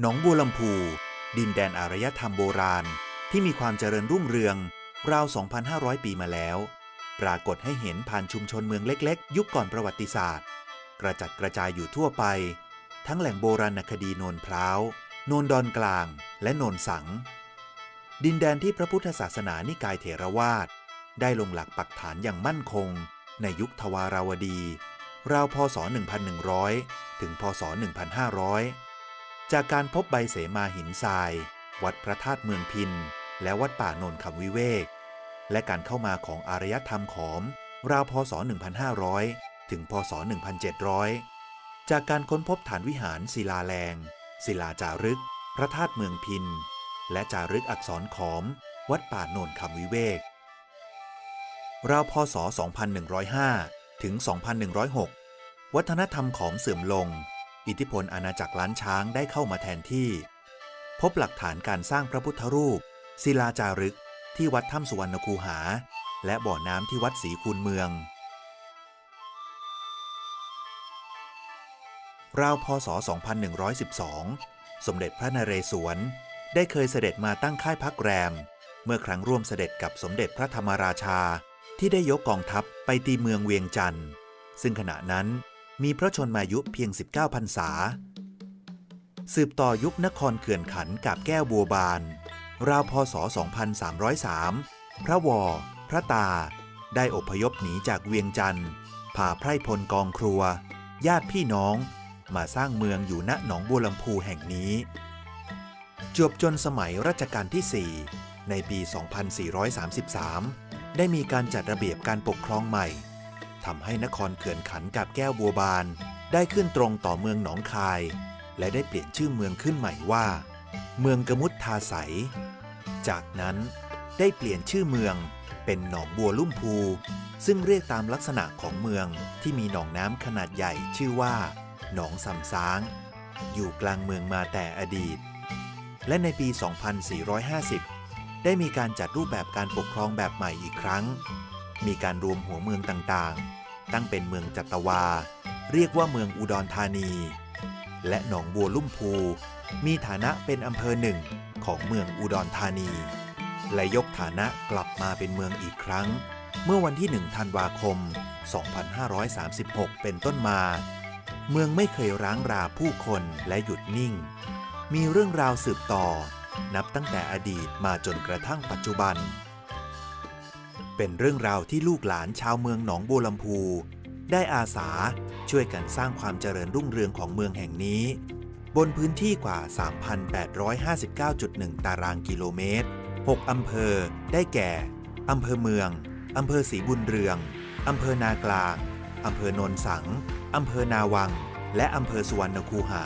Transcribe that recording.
หนองบัวลำพู ดินแดนอารยธรรมโบราณ ที่มีความเจริญรุ่งเรือง ราว 2,500 ปีมาแล้ว ปรากฏให้เห็นผ่านชุมชนเมืองเล็ก ๆ ยุคก่อนประวัติศาสตร์ กระจัดกระจายอยู่ทั่วไป ทั้งแหล่งโบราณคดีโนนพร้าว โนนดอนกลาง และโนนสัง ดินแดนที่พระพุทธศาสนานิกายเถรวาท ได้ลงหลักปักฐานอย่างมั่นคง ในยุคทวาราวดี ราวพศ 1100 ถึงพศ 1500 จากการพบใบเสมาหินทราย วัดพระธาตุเมืองพิน และวัดป่าโนนคำวิเวก และการเข้ามาของอารยธรรมขอม ราวพศ 1500 ถึงพศ 1700 จากการค้นพบฐานวิหารศิลาแรงศิลาจารึก พระธาตุเมืองพิน และจารึกอักษรขอม วัดป่าโนนคำวิเวก ราวพศ 2105 ถึง 2106 วัฒนธรรมขอมเสื่อมลง อิทธิพลอาณาจักรล้านช้างได้เข้ามาแทนที่ พบหลักฐานการสร้างพระพุทธรูป ศิลาจารึกที่วัดถ้ำสุวรรณคูหา และบ่อน้ำที่วัดศรีคูนเมือง ราวพศ 2112 สมเด็จพระนเรศวร ได้เคยเสด็จมาตั้งค่ายพักแรม เมื่อครั้งร่วมเสด็จกับสมเด็จพระธรรมราชาที่ได้ยกกองทัพไปตีเมืองเวียงจันทร์ซึ่งขณะนั้น มีพระชนมายุเพียง 19พรรษา สืบต่อยุคนครเขื่อนขันกับแก้วบัวบาน ราวพศ 2303 พระวอ พระตา ได้อพยพหนีจากเวียงจันทร์พาไพร่พลกองครัว ญาติพี่น้อง มาสร้างเมืองอยู่ณหนองบัวลำพูแห่งนี้ จวบจนสมัยรัชกาลที่ 4 ในปี 2433 ได้มีการจัดระเบียบการปกครองใหม่ ทำให้นครเขื่อนขันกับแก้วบัวบาน ได้ขึ้นตรงต่อเมืองหนองคาย และได้เปลี่ยนชื่อเมืองขึ้นใหม่ว่า เมืองกมุตทาใส จากนั้นได้เปลี่ยนชื่อเมืองเป็นหนองบัวลุ่มพูซึ่งเรียกตามลักษณะของเมืองที่มีหนองน้ำขนาดใหญ่ชื่อว่า หนองสำซ้าง อยู่กลางเมืองมาแต่อดีต และในปี 2450 ได้มีการจัดรูปแบบการปกครองแบบใหม่อีกครั้ง มีการรวมหัวเมืองต่างๆ ตั้งเป็นเมืองจัตวา เรียกว่าเมืองอุดรธานี และหนองบัวลุ่มพูมีฐานะเป็นอำเภอหนึ่งของเมืองอุดรธานี และยกฐานะกลับมาเป็นเมืองอีกครั้ง เมื่อวันที่1ธันวาคม 2536 เป็นต้นมา เมืองไม่เคยร้างราผู้คนและหยุดนิ่ง มีเรื่องราวสืบต่อ นับตั้งแต่อดีตมาจนกระทั่งปัจจุบัน เป็นเรื่องราวที่ลูกหลานชาวเมืองหนองบัวลำพู ได้อาสาช่วยกันสร้างความเจริญรุ่งเรืองของเมืองแห่งนี้ บนพื้นที่กว่า 3,859.1 ตารางกิโลเมตร 6 อำเภอ ได้แก่ อำเภอเมือง อำเภอศรีบุญเรือง อำเภอนากลาง อำเภอโนนสัง อำเภอนาวัง และอำเภอสุวรรณคูหา